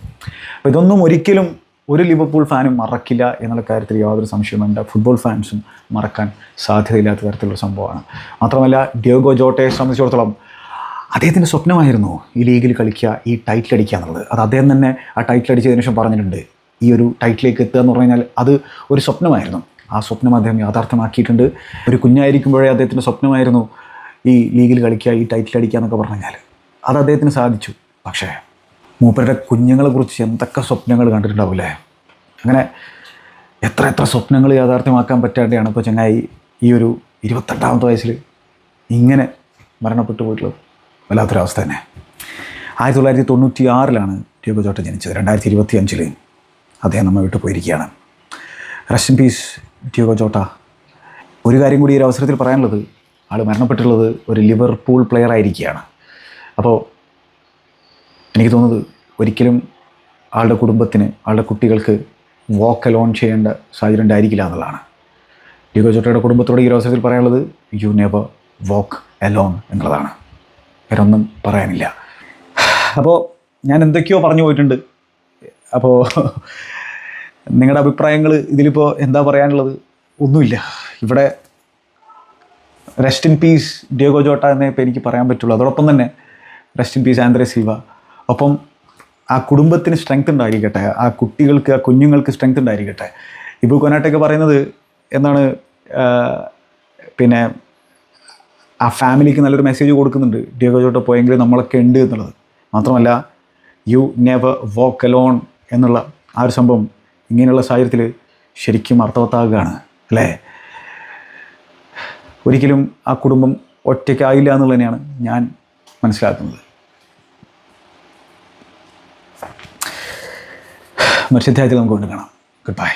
അപ്പോൾ ഇതൊന്നും ഒരിക്കലും ഒരു ലിവർപൂൾ ഫാനും മറക്കില്ല എന്നുള്ള കാര്യത്തിൽ യാതൊരു സംശയവും വേണ്ട ഫുട്ബോൾ ഫാൻസും മറക്കാൻ സാധ്യതയില്ലാത്ത തരത്തിലുള്ള സംഭവമാണ്. മാത്രമല്ല ഡിയോഗോ ജോട്ടയെ സംബന്ധിച്ചിടത്തോളം അദ്ദേഹത്തിന്റെ സ്വപ്നമായിരുന്നു ഈ ലീഗിൽ കളിക്കുക ഈ ടൈറ്റിൽ അടിക്കുക എന്നുള്ളത്. അത് അദ്ദേഹം തന്നെ ആ ടൈറ്റിൽ അടിച്ചതിന് ശേഷം പറഞ്ഞിട്ടുണ്ട്. ഈ ഒരു ടൈറ്റിലേക്ക് എത്തുക എന്ന് പറഞ്ഞു കഴിഞ്ഞാൽ അത് ഒരു സ്വപ്നമായിരുന്നു. ആ സ്വപ്നം അദ്ദേഹം യാഥാർത്ഥ്യമാക്കിയിട്ടുണ്ട്. ഒരു കുഞ്ഞായിരിക്കുമ്പോഴേ അദ്ദേഹത്തിന്റെ സ്വപ്നമായിരുന്നു ഈ ലീഗിൽ കളിക്കുക ഈ ടൈറ്റിൽ അടിക്കുക എന്നൊക്കെ പറഞ്ഞു കഴിഞ്ഞാൽ അത് അദ്ദേഹത്തിന് സാധിച്ചു. പക്ഷേ മൂപ്പരുടെ കുഞ്ഞുങ്ങളെ കുറിച്ച് എന്തൊക്കെ സ്വപ്നങ്ങൾ കണ്ടിട്ടുണ്ടാവില്ലേ അങ്ങനെ എത്ര എത്ര സ്വപ്നങ്ങൾ യാഥാർത്ഥ്യമാക്കാൻ പറ്റാതെയാണ് ഇപ്പോൾ ചങ്ങായി ഈ ഒരു ഇരുപത്തെട്ടാമത്തെ വയസ്സിൽ ഇങ്ങനെ മരണപ്പെട്ടു പോയിട്ടുള്ളത്. വല്ലാത്തൊരവസ്ഥ തന്നെ. ആയിരത്തി തൊള്ളായിരത്തി തൊണ്ണൂറ്റി ആറിലാണ് ജോട്ട ജനിച്ചത്. രണ്ടായിരത്തി ഇരുപത്തി അഞ്ചിൽ അദ്ദേഹം നമ്മൾ വിട്ടു പോയിരിക്കുകയാണ്. റഷ്യൻ പീസ് ഡിയോഗോ ജോട്ട ഒരു കാര്യം കൂടി ഈ ഒരു അവസരത്തിൽ പറയാനുള്ളത് ആൾ മരണപ്പെട്ടിട്ടുള്ളത് ഒരു ലിവർപൂൾ പ്ലെയർ ആയിരിക്കുകയാണ്. അപ്പോൾ എനിക്ക് തോന്നുന്നത് ഒരിക്കലും ആളുടെ കുടുംബത്തിന് ആളുടെ കുട്ടികൾക്ക് വോക്ക് അലോൺ ചെയ്യേണ്ട സാഹചര്യം ഉണ്ടായിരിക്കില്ല എന്നുള്ളതാണ്. ഡിഗോ ചോട്ടയുടെ കുടുംബത്തോട് ഈ അവസരത്തിൽ പറയാനുള്ളത് യു നെവർ വോക്ക് അലോൺ എന്നുള്ളതാണ്. വേറൊന്നും പറയാനില്ല. അപ്പോൾ ഞാൻ എന്തൊക്കെയോ പറഞ്ഞു പോയിട്ടുണ്ട്. അപ്പോൾ നിങ്ങളുടെ അഭിപ്രായങ്ങൾ ഇതിലിപ്പോൾ എന്താ പറയാനുള്ളത്? ഒന്നുമില്ല. ഇവിടെ rest in peace Diogo Jota എന്നേ എനിക്ക് പറയാൻ പറ്റുള്ളൂ. അതോടൊപ്പം തന്നെ rest in peace Andre Silva. ഒപ്പം ആ കുടുംബത്തിന് സ്ട്രെങ്ത് ഉണ്ടായിരിക്കട്ടെ ആ കുട്ടികൾക്ക് ആ കുഞ്ഞുങ്ങൾക്ക് സ്ട്രെങ്ത് ഉണ്ടായിരിക്കട്ടെ. ഇപ്പോൾ കൊനാട്ടൊക്കെ പറയുന്നത് എന്താണ് പിന്നെ ആ ഫാമിലിക്ക് നല്ലൊരു മെസ്സേജ് കൊടുക്കുന്നുണ്ട്. ഡിയോഗോ ജോട്ട പോയെങ്കിൽ നമ്മളൊക്കെ ഉണ്ട് എന്നുള്ളത്. മാത്രമല്ല യു നെവർ വോക്ക് അലോൺ എന്നുള്ള ആ ഒരു സംഭവം ഇങ്ങനെയുള്ള സാഹചര്യത്തിൽ ശരിക്കും അർത്ഥവത്താകുകയാണ് അല്ലേ? ഒരിക്കലും ആ കുടുംബം ഒറ്റയ്ക്കായില്ല എന്നുള്ളത് തന്നെയാണ് ഞാൻ മനസ്സിലാക്കുന്നത്. മത്സ്യധ്യായത്തിൽ നമുക്ക് കൊണ്ട് കാണാം. Good bye